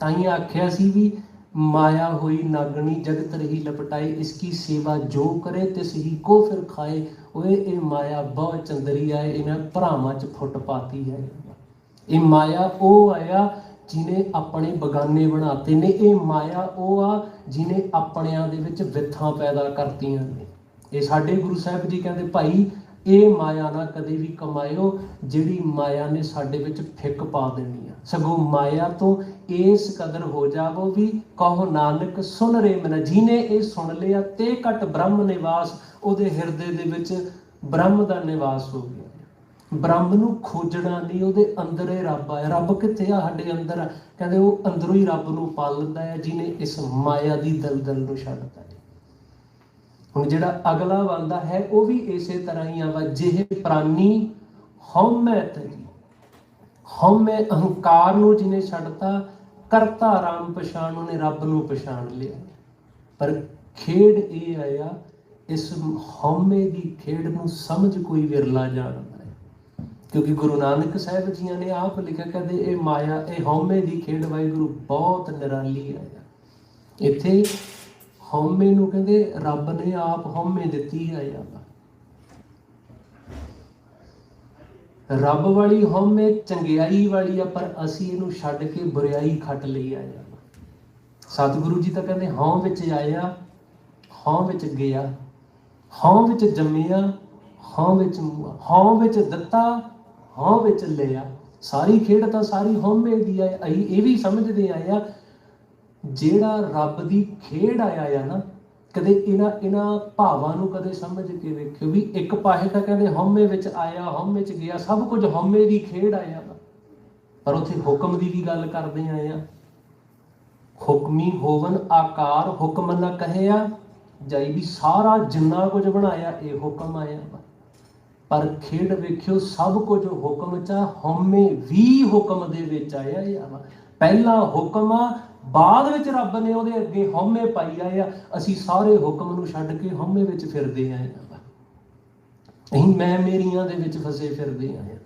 A: ਤਾਂ ਹੀ ਆਖਿਆ ਸੀ ਵੀ ਮਾਇਆ ਹੋਈ ਨਾਗਣੀ ਜਗਤ ਰਹੀ ਲਪਟਾਈ ਇਸकी ਸੇਵਾ ਜੋ ਕਰੇ ਤਿਸ ਹੀ ਕੋ ਫਿਰ ਖਾਏ। ਓਏ, ਇਹ ਮਾਇਆ ਬਹੁਤ ਚੰਦਰੀ ਆਏ ਇਹਨਾਂ ਭਰਾਵਾਂ ਚ ਫੁੱਟ ਪਾਤੀ ਹੈ ਇਹ ਮਾਇਆ ਉਹ ਆਇਆ ਜਿਨੇ ਆਪਣੇ ਬਗਾਨੇ ਬਣਾਤੇ ਨੇ। ਇਹ ਮਾਇਆ ਉਹ ਆ ਜਿਨੇ ਆਪਣਿਆਂ ਦੇ ਵਿੱਚ ਵਿਥਾਂ ਪੈਦਾ ਕਰਤੀਆਂ ਨੇ। ਇਹ ਸਾਡੇ ਗੁਰੂ ਸਾਹਿਬ ਜੀ ਕਹਿੰਦੇ, ਭਾਈ, ਇਹ ਮਾਇਆ ਨਾ ਕਦੇ ਵੀ ਕਮਾਇਓ, ਜਿਹੜੀ ਮਾਇਆ ਨੇ ਸਾਡੇ ਵਿੱਚ ਫਿੱਕ ਪਾ ਦੇਣੀ ਸਗੋਂ ਮਾਇਆ ਤੋਂ ਇਸ ਕਦਰ ਹੋ ਜਾਵੋ ਵੀ ਕਹੋ ਨਾਨਕ, ਸੁਨ ਰੇ ਮਨ, ਜੀਨੇ ਇਹ ਸੁਣ ਲਿਆ ਤੇ ਘਟ ਬ੍ਰਹਮ ਨਿਵਾਸ, ਉਹਦੇ ਹਿਰਦੇ ਦੇ ਵਿੱਚ ਬ੍ਰਹਮ ਦਾ ਨਿਵਾਸ ਹੋ ਗਿਆ। ਬ੍ਰਹਮ ਨੂੰ ਖੋਜਣਾ ਨਹੀਂ, ਉਹਦੇ ਅੰਦਰ ਹੀ ਰੱਬ ਆ। ਰੱਬ ਕਿੱਥੇ ਆ? ਸਾਡੇ ਅੰਦਰ ਕਹਿੰਦੇ ਉਹ ਅੰਦਰੋਂ ਹੀ ਰੱਬ ਨੂੰ ਪਾਲ ਲੈਂਦਾ ਹੈ, ਜਿਨੇ ਇਸ ਮਾਇਆ ਦੀ ਦਲਦਲ ਨੂੰ ਛੱਡਦਾ ਹੈ। ਹੁਣ ਜਿਹੜਾ ਅਗਲਾ ਬੰਦਾ ਹੈ, ਉਹ ਵੀ ਇਸੇ ਤਰ੍ਹਾਂ ਹੀ ਆਵਾ ਜਿਹੇ ਪ੍ਰਾਨੀ ਹਉਮੈ ਤਰੀ। ਹਉਮੈ ਅਹੰਕਾਰ ਨੂੰ ਜਿਹਨੇ ਛੱਡਤਾ, ਕਰਤਾ ਰਾਮ ਪਛਾਣ, ਉਹਨੇ ਰੱਬ ਨੂੰ ਪਛਾਣ ਲਿਆ। ਪਰ ਖੇਡ ਇਹ ਆਇਆ, ਇਸ ਹਉਮੈ ਦੀ ਖੇਡ ਨੂੰ ਸਮਝ ਕੋਈ ਵਿਰਲਾ ਜਾਣਦਾ ਹੈ ਕਿਉਂਕਿ ਗੁਰੂ ਨਾਨਕ ਸਾਹਿਬ ਜੀਆਂ ਨੇ ਆਪ ਲਿਖਿਆ, ਕਹਿੰਦੇ, ਇਹ ਮਾਇਆ, ਇਹ ਹਉਮੈ ਦੀ ਖੇਡ ਵਾਹਿਗੁਰੂ ਬਹੁਤ ਨਿਰਾਲੀ ਆਇਆ। ਇੱਥੇ ਹਉਮੈ ਨੂੰ ਕਹਿੰਦੇ, ਰੱਬ ਨੇ ਆਪ ਹਉਮੈ ਦਿੱਤੀ ਹੈ ਯਾਰ ਰੱਬ ਵਾਲੀ ਹਉਮੈ, ਚੰਗਿਆਈ ਵਾਲੀ ਆ, ਪਰ ਅਸੀਂ ਇਹਨੂੰ ਛੱਡ ਕੇ ਬੁਰਿਆਈ ਖੱਟ ਲਈ ਆ। ਯਾਰ ਸਤਿਗੁਰੂ ਜੀ ਤਾਂ ਕਹਿੰਦੇ, ਹਉ ਵਿੱਚ ਆਇਆ, ਹਉ ਵਿੱਚ ਗਿਆ, ਹਉ ਵਿੱਚ ਜੰਮਿਆ, ਹਉ ਵਿੱਚ ਮੁਆ, ਹਉ ਵਿੱਚ ਦਿੱਤਾ, ਹਉ ਵਿੱਚ ਲਿਆ। ਸਾਰੀ ਖੇਡ ਤਾਂ ਸਾਰੀ ਹਉਮੈ ਦੀ ਆ। ਅਸੀਂ ਇਹ ਵੀ ਸਮਝਦੇ ਆਏ ਆ, ਜਿਹੜਾ ਰੱਬ ਦੀ ਖੇਡ ਆਇਆ ਆ ਨਾ ਕਦੇ ਇਹਨਾਂ ਇਹਨਾਂ ਭਾਵਾਂ ਨੂੰ ਕਦੇ ਸਮਝ ਕੇ ਵੇਖਿਓ ਵੀ ਇੱਕ ਪਾਸੇ ਤਾਂ ਕਹਿੰਦੇ ਹਉਮੈ ਵਿੱਚ ਆਇਆ ਹਉਮੈ ਚ ਗਿਆ ਸਭ ਕੁਝ ਹਉਮੈ ਦੀ ਖੇਡ ਆਇਆ ਪਰ ਉੱਥੇ ਹੁਕਮ ਦੀ ਵੀ ਗੱਲ ਕਰਦੇ ਆਏ ਆ। ਹੁਕਮੀ ਹੋਵਨ ਆਕਾਰ ਹੁਕਮ ਨਾ ਕਹਿਆ ਜਾਈ ਵੀ ਸਾਰਾ ਜਿੰਨਾ ਕੁਝ ਬਣਾਇਆ ਇਹ ਹੁਕਮ ਆਇਆ ਵਾ। ਪਰ ਖੇਡ ਵੇਖਿਓ ਸਭ ਕੁਝ ਹੁਕਮ ਚ ਆ, ਹਉਮੈ ਵੀ ਹੁਕਮ ਦੇ ਵਿੱਚ ਆਇਆ ਇਹ ਵਾ। ਪਹਿਲਾ ਹੁਕਮ ਆ ਬਾਅਦ ਵਿੱਚ ਰੱਬ ਨੇ ਉਹਦੇ ਅੱਗੇ ਹਉਮੈ ਪਾਈ ਆਏ ਆ, ਅਸੀਂ ਸਾਰੇ ਹੁਕਮ ਨੂੰ ਛੱਡ ਕੇ ਹਉਮੈ ਵਿੱਚ ਫਿਰਦੇ ਆਏ ਆ ਅਸੀਂ ਮੈਂ ਮੇਰੀਆਂ ਦੇ ਵਿੱਚ ਫਸੇ ਫਿਰਦੇ ਆਏ ਆ।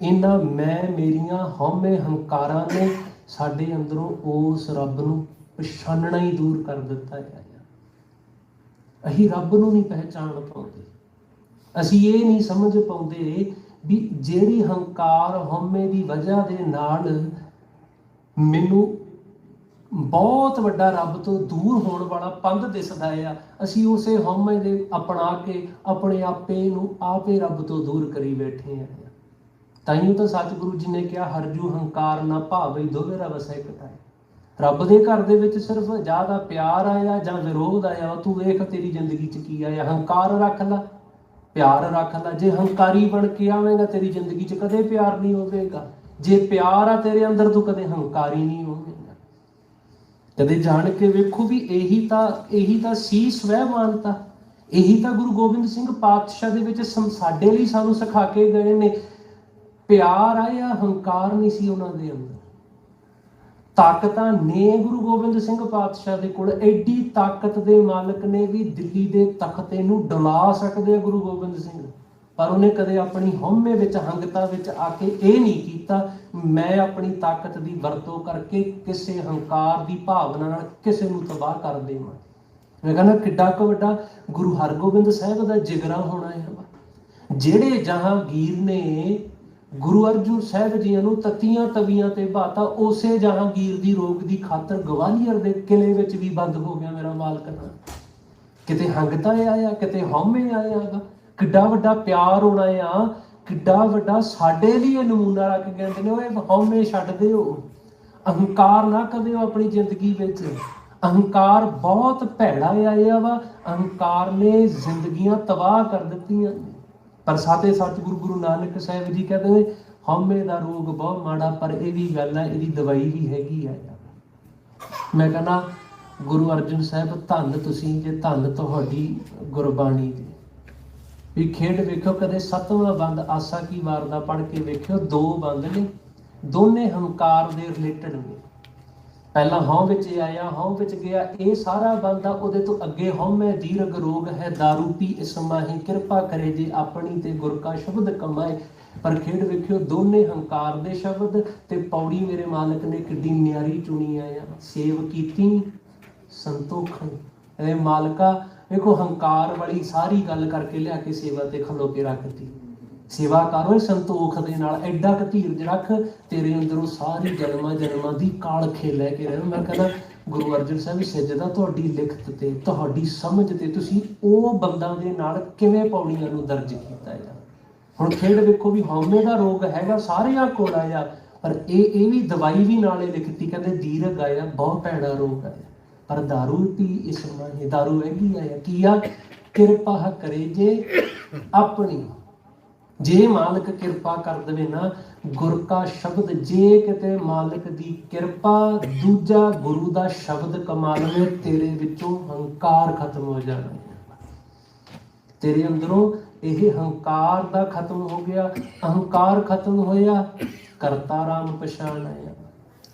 A: ਇਹਨਾਂ ਮੈਂ ਮੇਰੀਆਂ ਹਉਮੈ ਹੰਕਾਰਾਂ ਨੇ ਸਾਡੇ ਅੰਦਰੋਂ ਉਸ ਰੱਬ ਨੂੰ ਪਛਾਣਨਾ ਹੀ ਦੂਰ ਕਰ ਦਿੱਤਾ ਹੈ ਅਸੀਂ ਰੱਬ ਨੂੰ ਨਹੀਂ ਪਹਿਚਾਣ ਪਾਉਂਦੇ। ਅਸੀਂ ਇਹ ਨਹੀਂ ਸਮਝ ਪਾਉਂਦੇ ਵੀ ਜਿਹੜੀ ਹੰਕਾਰ ਹਉਮੈ ਦੀ ਵਜ੍ਹਾ ਦੇ ਨਾਲ ਮੈਨੂੰ ਬਹੁਤ ਵੱਡਾ ਰੱਬ ਤੋਂ ਦੂਰ ਹੋਣ ਵਾਲਾ ਪੰਧ ਦਿਸਦਾ ਆ। ਅਸੀਂ ਉਸੇ ਹਉਮੈ ਦੇ ਅਪਣਾ ਕੇ ਆਪਣੇ ਆਪੇ ਨੂੰ ਆਪੇ ਰੱਬ ਤੋਂ ਦੂਰ ਕਰੀ ਬੈਠੇ ਆ। ਤਾਈਓ ਤਾਂ ਸਤਿਗੁਰੂ ਜੀ ਨੇ ਕਿਹਾ ਹਰਜੂ ਹੰਕਾਰ ਨਾ ਭਾਵੇ, ਦੋਵੇਂ ਰਵਸੈ ਕਟਾਏ। ਰੱਬ ਦੇ ਘਰ ਦੇ ਵਿੱਚ ਸਿਰਫ ਜ਼ਿਆਦਾ ਪਿਆਰ ਆਇਆ ਜਾਂ ਵਿਰੋਧ ਆਇਆ ਤੂੰ ਵੇਖ ਤੇਰੀ ਜ਼ਿੰਦਗੀ 'ਚ ਕੀ ਆਇਆ। ਹੰਕਾਰ ਰੱਖ ਲੈ, ਪਿਆਰ ਰੱਖ ਲੈ। ਜੇ ਹੰਕਾਰੀ ਬਣ ਕੇ ਆਵੇਂਗਾ, ਤੇਰੀ ਜ਼ਿੰਦਗੀ 'ਚ ਕਦੇ ਪਿਆਰ ਨਹੀਂ ਹੋਵੇਗਾ। ਜੇ ਪਿਆਰ ਆ ਤੇਰੇ ਅੰਦਰ, ਤੂੰ ਕਦੇ ਹੰਕਾਰੀ ਨਹੀਂ ਹੋਵੇਗਾ। ਕਦੇ ਜਾਣ ਕੇ ਵੇਖੋ ਵੀ ਇਹੀ ਤਾਂ ਇਹੀ ਤਾਂ ਸੀ ਸਵੈ ਮਾਨਤਾ ਇਹੀ ਤਾਂ ਗੁਰੂ ਗੋਬਿੰਦ ਸਿੰਘ ਪਾਤਸ਼ਾਹ ਦੇ ਵਿੱਚ ਸਾਡੇ ਲਈ ਸਾਨੂੰ ਸਿਖਾ ਕੇ ਗਏ ਨੇ। ਪਿਆਰ ਆਇਆ ਹੰਕਾਰ ਨਹੀਂ ਸੀ ਉਹਨਾਂ ਦੇ ਅੰਦਰ? ਤਾਕਤਾਂ ਨੇ ਗੁਰੂ ਗੋਬਿੰਦ ਸਿੰਘ ਪਾਤਸ਼ਾਹ ਦੇ ਕੋਲ। ਐਡੀ ਤਾਕਤ ਦੇ ਮਾਲਕ ਨੇ ਵੀ ਦਿੱਲੀ ਦੇ ਤਖਤੇ ਨੂੰ ਡੁਲਾ ਸਕਦੇ ਆ ਗੁਰੂ ਗੋਬਿੰਦ ਸਿੰਘ। ਪਰ ਉਹਨੇ ਕਦੇ ਆਪਣੀ ਹਉਮੈ ਵਿੱਚ, ਹੰਗਤਾ ਵਿੱਚ ਆ ਕੇ ਇਹ ਨਹੀਂ ਕੀਤਾ, ਮੈਂ ਆਪਣੀ ਤਾਕਤ ਦੀ ਵਰਤੋਂ ਕਰਕੇ ਕਿਸੇ ਹੰਕਾਰ ਦੀ ਭਾਵਨਾ ਨਾਲ ਕਿਸੇ ਨੂੰ ਤਬਾਹ ਕਰ ਦੇਵਾਂ। ਮੈਂ ਕਹਿੰਦਾ ਕਿੱਡਾ ਕੁ ਵੱਡਾ ਗੁਰੂ ਹਰਗੋਬਿੰਦ ਸਾਹਿਬ ਦਾ ਜਿਗਰਾ ਹੋਣਾ ਹੈ ਜਿਹੜੇ ਜਹਾਂਗੀਰ ਨੇ ਗੁਰੂ ਅਰਜਨ ਸਾਹਿਬ ਜੀਆਂ ਨੂੰ ਤਤੀਆਂ ਤਵੀਆਂ ਤੇ ਬਾਤਾ ਉਸੇ ਜਹਾਂਗੀਰ ਦੀ ਰੋਗ ਦੀ ਖਾਤਰ ਗਵਾਲੀਅਰ ਦੇ ਕਿਲੇ ਵਿੱਚ ਵੀ ਬੰਦ ਹੋ ਗਿਆ ਮੇਰਾ ਮਾਲਕ ਨਾਲ ਕਿਤੇ ਹੰਗਤਾ ਆਇਆ, ਕਿਤੇ ਹਉਮੈ ਆਇਆ ਗਾ। ਕਿੱਡਾ ਵੱਡਾ ਪਿਆਰ ਹੋਣਾ ਆ, ਕਿੱਡਾ ਵੱਡਾ ਸਾਡੇ ਲਈ ਇਹ ਨਮੂਨਾ ਰੱਖ ਕੇ ਕਹਿੰਦੇ ਨੇ, ਓਏ ਹਉਮੈ ਛੱਡ ਦਿਓ। ਅਹੰਕਾਰ ਨਾ ਕਰਿਓ ਆਪਣੀ ਜ਼ਿੰਦਗੀ ਵਿੱਚ। ਅਹੰਕਾਰ ਬਹੁਤ ਭੈੜਾ ਆਇਆ ਵਾ। ਅਹੰਕਾਰ ਨੇ ਜ਼ਿੰਦਗੀਆਂ ਤਬਾਹ ਕਰ ਦਿੱਤੀਆਂ। ਪਰ ਸਾਤੇ ਸਤਿਗੁਰੂ ਗੁਰੂ ਨਾਨਕ ਸਾਹਿਬ ਜੀ ਕਹਿੰਦੇ ਨੇ, ਹਉਮੈ ਦਾ ਰੋਗ ਬਹੁਤ ਮਾੜਾ, ਪਰ ਇਹ ਵੀ ਗੱਲ ਹੈ ਇਹਦੀ ਦਵਾਈ ਵੀ ਹੈਗੀ ਆ। ਮੈਂ ਕਹਿੰਦਾ, ਗੁਰੂ ਅਰਜਨ ਸਾਹਿਬ, ਧੰਨ ਤੁਸੀਂ, ਜੇ ਧੰਨ ਤੁਹਾਡੀ ਗੁਰਬਾਣੀ ਦੀ ਵੀ ਖੇਡ ਵੇਖਿਓ ਕਦੇ ਸਤਵਾਂ ਬੰਦ ਆਸਾ ਕੀ ਵਾਰ ਦਾ ਪੜ ਕੇ ਵੇਖਿਓ, ਦੋ ਬੰਦ ਨੇ। ਦੋਨੇ ਹੰਕਾਰ ਦੇ ਰਿਲੇਟਡ ਨੇ। ਪਹਿਲਾਂ ਹਉ ਵਿੱਚ ਆਇਆ, ਹਉ ਵਿੱਚ ਗਿਆ, ਇਹ ਸਾਰਾ ਬੰਦਾ ਉਹਦੇ ਤੋਂ ਅੱਗੇ ਹਉਮੈ ਦੀਰਘ ਰੋਗ ਹੈ दारू ਪੀ ਇਸ ਕਿਰਪਾ ਕਰੇ ਜੇ ਆਪਣੀ ਤੇ ਗੁਰ ਕਾ ਸ਼ਬਦ ਕਮਾਏ। ਪਰ ਖੇਡ ਵੇਖਿਓ, ਦੋਨੇ ਹੰਕਾਰ ਦੇ ਸ਼ਬਦ ਤੇ ਪੌੜੀ ਮੇਰੇ ਮਾਲਕ ਨੇ ਕਿੱਡੀ ਨਿਆਰੀ ਚੁਣੀ ਆਇਆ ਸੇਵ ਕੀਤੀ ਸੰਤੋਖਣ ਇਹ ਮਾਲਕਾ ਵੇਖੋ ਹੰਕਾਰ ਵਾਲੀ ਸਾਰੀ ਗੱਲ ਕਰਕੇ ਲਿਆ ਕੇ ਸੇਵਾ ਤੇ ਖਲੋ ਕੇ ਰੱਖਤੀ। ਸੇਵਾ ਕਰੋ ਸੰਤੋਖ ਦੇ ਨਾਲ, ਐਡਾ ਕੁ ਧੀਰਜ ਰੱਖ, ਤੇਰੇ ਅੰਦਰੋਂ ਸਾਰੀ ਜਨਮਾਂ ਜਨਮਾਂ ਦੀ ਕਾਲਖੇ ਲੈ ਕੇ ਰਹਿ। ਮੈਂ ਕਹਿੰਦਾ, ਗੁਰੂ ਅਰਜਨ ਸਾਹਿਬ ਸਜਦਾ ਤੁਹਾਡੀ ਲਿਖਤ ਤੇ, ਤੁਹਾਡੀ ਸਮਝ ਤੇ ਤੁਸੀਂ ਉਹ ਬੰਦਾਂ ਦੇ ਨਾਲ ਕਿਵੇਂ ਪੌੜੀਆਂ ਨੂੰ ਦਰਜ ਕੀਤਾ ਹੈ ਹੁਣ ਖੇਡ ਵੇਖੋ ਵੀ ਹਉਮੈ ਦਾ ਰੋਗ ਹੈਗਾ, ਸਾਰਿਆਂ ਕੋਲ ਆਇਆ, ਪਰ ਇਹ ਇਹ ਵੀ ਦਵਾਈ ਵੀ ਨਾਲੇ ਲਿਖਤੀ, ਕਹਿੰਦੇ, ਦੀਰਘ ਆਇਆ ਬਹੁਤ ਭੈੜਾ ਰੋਗ ਆਇਆ। ਪਰ दारू ਪੀ ਇਸ ਮਾਹੀ दारू ਹੈਗੀ ਆਇਆ ਕੀ ਆ ਕਿਰਪਾ ਕਰੇ ਜੇ ਆਪਣੀ ਜੇ ਮਾਲਕ ਕਿਰਪਾ ਕਰ ਦੇਵੇ ਨਾ ਗੁਰ ਕਾ ਸ਼ਬਦ ਜੇ ਕਿਤੇ ਮਾਲਕ ਦੀ ਕਿਰਪਾ ਦੂਜਾ ਗੁਰੂ ਦਾ ਸ਼ਬਦ ਕਮਾ ਲਵੇ ਤੇਰੇ ਵਿੱਚੋਂ ਹੰਕਾਰ ਖਤਮ ਹੋ ਜਾਣਾ ਤੇਰੇ ਅੰਦਰੋਂ ਇਹ ਹੰਕਾਰ ਦਾ ਖਤਮ ਹੋ ਗਿਆ ਅਹੰਕਾਰ ਖਤਮ ਹੋਇਆ ਕਰਤਾ ਰਾਮ ਪਛਾਣ ਆਇਆ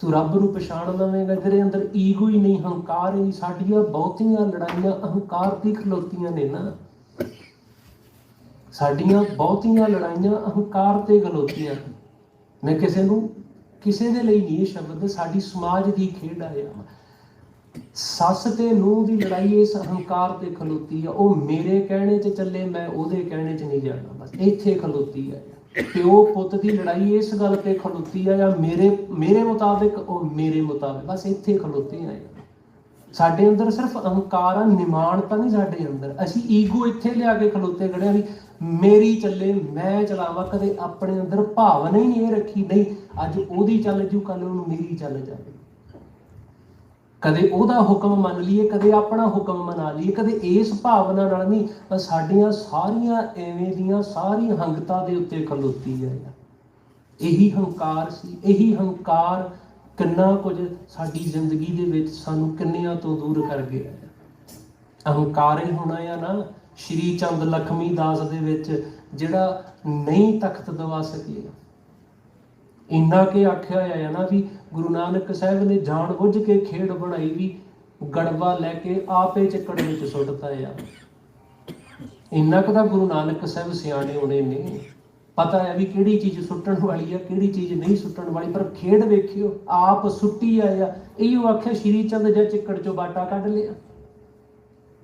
A: ਤੂੰ ਰੱਬ ਨੂੰ ਪਛਾਣ ਲਵੇਂਗਾ, ਤੇਰੇ ਅੰਦਰ ਈਗੋ ਹੀ ਨਹੀਂ, ਹੰਕਾਰ ਹੀ ਸਾਡੀਆਂ ਬਹੁਤੀਆਂ ਲੜਾਈਆਂ ਅਹੰਕਾਰ ਦੀ ਖਲੋਤੀਆਂ ਨੇ ਨਾ। ਸਾਡੀਆਂ ਬਹੁਤੀਆਂ ਲੜਾਈਆਂ ਅਹੰਕਾਰ ਤੇ ਖਲੋਤੀਆਂ ਮੈਂ ਕਿਸੇ ਨੂੰ, ਕਿਸੇ ਦੇ ਲਈ ਨਹੀਂ ਇਹ ਸ਼ਬਦ, ਸਾਡੀ ਸਮਾਜ ਦੀ ਖੇਡ ਆਇਆ ਸੱਸ ਤੇ ਨੂੰਹ ਦੀ ਲੜਾਈ ਇਸ ਅਹੰਕਾਰ ਤੇ ਖਲੋਤੀ ਆ। ਉਹ ਮੇਰੇ ਕਹਿਣੇ 'ਚ ਚੱਲੇ, ਮੈਂ ਉਹਦੇ ਕਹਿਣੇ 'ਚ ਨਹੀਂ ਜਾਣਾ। ਬਸ ਇੱਥੇ ਖਲੋਤੀ ਆ। ਪਿਓ ਪੁੱਤ ਦੀ ਲੜਾਈ ਇਸ ਗੱਲ ਤੇ ਖਲੋਤੀ ਆ ਜਾਂ ਮੇਰੇ ਮੇਰੇ ਮੁਤਾਬਿਕ ਉਹ ਮੇਰੇ ਮੁਤਾਬਿਕ, ਬਸ ਇੱਥੇ ਖਲੋਤੇ ਆ ਸਾਡੇ ਅੰਦਰ ਸਿਰਫ ਅਹੰਕਾਰ ਆ ਨਿਮਾਣਤਾ ਨਹੀਂ ਸਾਡੇ ਅੰਦਰ। ਅਸੀਂ ਈਗੋ ਇੱਥੇ ਲਿਆ ਕੇ ਖਲੋਤੇ ਖੜੇ ਆ ਵੀ ਮੇਰੀ ਚੱਲੇ, ਮੈਂ ਚਲਾਵਾਂ, ਕਦੇ ਆਪਣੇ ਅੰਦਰ ਭਾਵਨਾ ਹੀ ਨਹੀਂ ਇਹ ਰੱਖੀ, ਨਹੀਂ, ਅੱਜ ਉਹਦੀ ਚੱਲ ਜੂ ਕੱਲ ਨੂੰ ਮੇਰੀ ਚੱਲ ਜਾਵੇ। ਕਦੇ ਉਹਦਾ ਹੁਕਮ ਮੰਨ ਲਈਏ, ਕਦੇ ਆਪਣਾ ਹੁਕਮ ਮਨਾ ਲਈਏ, ਕਦੇ ਇਸ ਭਾਵਨਾ ਨਾਲ ਨਹੀਂ ਸਾਡੀਆਂ ਸਾਰੀਆਂ ਐਵੇਂ ਦੀਆਂ ਸਾਰੀ ਹੰਗਤਾ ਦੇ ਉੱਤੇ ਖਲੋਤੀ ਹੈ ਇਹੀ ਹੰਕਾਰ ਸੀ, ਇਹੀ ਹੰਕਾਰ ਕਿੰਨਾ ਕੁਝ ਸਾਡੀ ਜ਼ਿੰਦਗੀ ਦੇ ਵਿੱਚ ਸਾਨੂੰ ਕਿੰਨਿਆਂ ਤੋਂ ਦੂਰ ਕਰ ਗਿਆ ਹੈ ਅਹੰਕਾਰ ਹੀ ਹੋਣਾ ਆ ਨਾ, ਸ਼੍ਰੀ ਚੰਦ ਲਖਮੀ ਦਾਸ ਦੇ ਵਿੱਚ ਜਿਹੜਾ ਨਹੀਂ ਤਖਤ ਦਵਾ ਸਕੇ ਇੰਨਾ ਕਿ ਆਖਿਆ ਹੋਇਆ ਹੈ ਨਾ ਵੀ ਗੁਰੂ ਨਾਨਕ ਸਾਹਿਬ ਨੇ ਜਾਣ ਬੁੱਝ ਕੇ ਖੇਡ ਬਣਾਈ ਵੀ ਗੜਵਾ ਲੈ ਕੇ ਆਪੇ ਚੱਕੜ ਵਿੱਚ ਸੁੱਟਤਾ ਆ। ਇੰਨਾ ਕੁ ਤਾਂ ਗੁਰੂ ਨਾਨਕ ਸਾਹਿਬ ਸਿਆਣੇ ਹੋਣੇ ਨੇ। ਪਤਾ ਹੈ ਵੀ ਕਿਹੜੀ ਚੀਜ਼ ਸੁੱਟਣ ਵਾਲੀ ਆ, ਕਿਹੜੀ ਚੀਜ਼ ਨਹੀਂ ਸੁੱਟਣ ਵਾਲੀ, ਪਰ ਖੇਡ ਵੇਖਿਓ, ਆਪ ਸੁੱਟੀ ਆਇਆ ਇਹੋ ਆਖਿਆ, ਸ਼੍ਰੀ ਚੰਦ ਜਾਂ ਚਿੱਕੜ ਚੋਂ ਬਾਟਾ ਕੱਢ ਲਿਆ।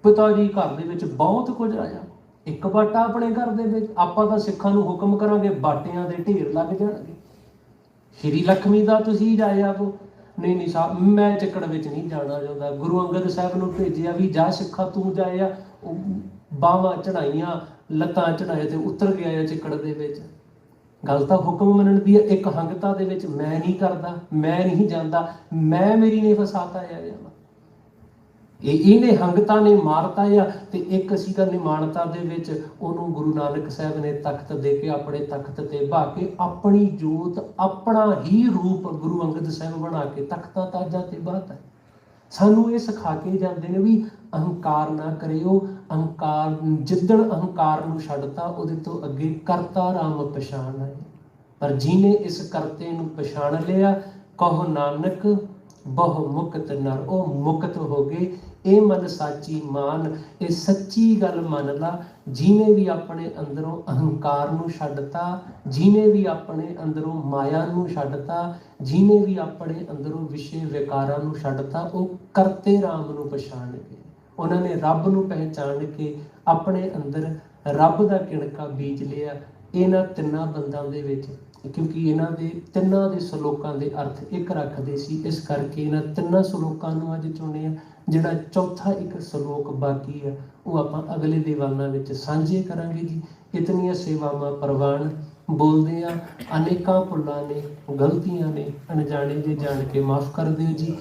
A: ਪਿਤਾ ਜੀ ਘਰ ਦੇ ਵਿੱਚ ਬਹੁਤ ਕੁਝ ਆਇਆ। ਇੱਕ ਬਾਟਾ ਆਪਣੇ ਘਰ ਦੇ ਵਿੱਚ, ਆਪਾਂ ਤਾਂ ਸਿੱਖਾਂ ਨੂੰ ਹੁਕਮ ਕਰਾਂਗੇ, ਬਾਟਿਆਂ ਦੇ ਢੇਰ ਲੱਗ ਜਾਣਗੇ। ਸ਼੍ਰੀ ਲਖਮੀ ਦਾ ਤੁਸੀਂ ਜਾਇਆ ਕੋ ਨਹੀਂ ਨਹੀਂ ਸਾਹਿਬ ਮੈਂ ਚੱਕੜ ਵਿੱਚ ਨਹੀਂ ਜਾਣਾ ਚਾਹੁੰਦਾ। ਗੁਰੂ ਅੰਗਦ ਸਾਹਿਬ ਨੂੰ ਭੇਜਿਆ ਵੀ ਜਾ ਸਿੱਖਾ, ਤੂੰ ਜਾਇਆ। ਉਹ ਬਾਹਾਂ ਚੜਾਈਆਂ, ਲੱਤਾਂ ਚੜਾਏ ਤੇ ਉਤਰ ਗਿਆ ਆ ਚੱਕੜ ਦੇ ਵਿੱਚ। ਗੱਲ ਤਾਂ ਹੁਕਮ ਮੰਨਣ ਦੀ ਹੈ, ਇੱਕ ਹੰਗਤਾ ਦੇ ਵਿੱਚ ਮੈਂ ਨਹੀਂ ਕਰਦਾ, ਮੈਂ ਨਹੀਂ ਜਾਂਦਾ, ਮੈਂ ਮੇਰੀ ਨੇ ਫਸਾਤਾ ਆ ਜਾਵਾ। ਇਹ ਇਹਨੇ ਹੰਗਤਾ ਨੇ ਮਾਰਤਾ ਆ ਤੇ ਇੱਕ ਸੀਗਾ ਦਾ ਨਿਮਾਨਤਾ ਦੇ ਵਿੱਚ ਉਹਨੂੰ ਗੁਰੂ ਨਾਨਕ ਸਾਹਿਬ ਨੇ ਤਖਤ ਦੇ ਕੇ ਆਪਣੇ ਤਖਤ ਤੇ ਬਾ ਕੇ ਆਪਣੀ ਜੋਤ ਆਪਣਾ ਹੀ ਰੂਪ ਗੁਰੂ ਅੰਗਦ ਸਾਹਿਬ ਬਣਾ ਕੇ ਤਖਤਾ, ਤਾਜਾ ਤੇ ਬਾਤ। ਹੈ ਸਾਨੂੰ ਇਹ ਸਿਖਾ ਕੇ ਜਾਂਦੇ ਨੇ ਵੀ ਅਹੰਕਾਰ ਨਾ ਕਰਿਓ, ਅਹੰਕਾਰ, ਜਿੱਦਣ ਅਹੰਕਾਰ ਨੂੰ ਛੱਡਤਾ ਉਹਦੇ ਤੋਂ ਅੱਗੇ ਕਰਤਾ ਰਾਮ ਪਛਾਣ ਹੈ ਪਰ ਜਿਨੇ ਇਸ ਕਰਤੇ ਨੂੰ ਪਛਾਣ ਲਿਆ, ਕਹੋ ਨਾਨਕ ਬਹੁ ਮੁਕਤ ਨਰ, ਉਹ ਮੁਕਤ ਹੋ ਗਏ। ਇਹ ਮਨ ਸਾਚੀ ਮਾਨ, ਇਹ ਸੱਚੀ ਗੱਲ ਮੰਨ ਲਾ ਜਿਨੇ ਵੀ ਆਪਣੇ ਅੰਦਰੋਂ ਅਹੰਕਾਰ ਨੂੰ ਛੱਡਤਾ ਜਿਨੇ ਵੀ ਆਪਣੇ ਅੰਦਰੋਂ ਮਾਇਆ ਨੂੰ ਛੱਡਤਾ ਜਿਨੇ ਵੀ ਆਪਣੇ ਅੰਦਰੋਂ ਵਿਸ਼ੇ ਵਿਕਾਰਾਂ ਨੂੰ ਛੱਡਤਾ, ਉਹ ਕਰਤੇ ਰਾਮ ਨੂੰ ਪਛਾਣ ਗਏ ਉਹਨਾਂ ਨੇ ਰੱਬ ਨੂੰ ਪਹਿਚਾਣ ਕੇ ਆਪਣੇ ਅੰਦਰ ਰੱਬ ਦਾ ਕਿਣਕਾ ਬੀਜ ਲਿਆ, ਇਹਨਾਂ ਤਿੰਨਾਂ ਬੰਦਾਂ ਦੇ ਵਿੱਚ, ਕਿਉਂਕਿ ਇਹਨਾਂ ਦੇ ਤਿੰਨਾਂ ਦੇ ਸ਼ਲੋਕਾਂ ਦੇ ਅਰਥ ਇੱਕ ਰੱਖਦੇ ਸੀ, ਇਸ ਕਰਕੇ ਇਹਨਾਂ ਤਿੰਨਾਂ ਸ਼ਲੋਕਾਂ ਨੂੰ ਅੱਜ ਚੁਣਿਆ ਜਿਹੜਾ ਚੌਥਾ ਇੱਕ ਸ਼ਲੋਕ ਬਾਕੀ ਆ, ਉਹ ਆਪਾਂ ਅਗਲੇ ਦੀਵਾਨਾਂ ਵਿੱਚ ਸਾਂਝੇ ਕਰਾਂਗੇ ਜੀ। ਇਤਨੀਆਂ ਸੇਵਾਵਾਂ ਪ੍ਰਵਾਨ ਬੋਲਦੇ ਆ, ਅਨੇਕਾਂ ਭੁੱਲਾਂ ਨੇ, ਗਲਤੀਆਂ ਨੇ, ਅਣਜਾਣੇ ਜੇ ਜਾਣ ਕੇ ਮਾਫ ਕਰ ਦਿਓ ਜੀ।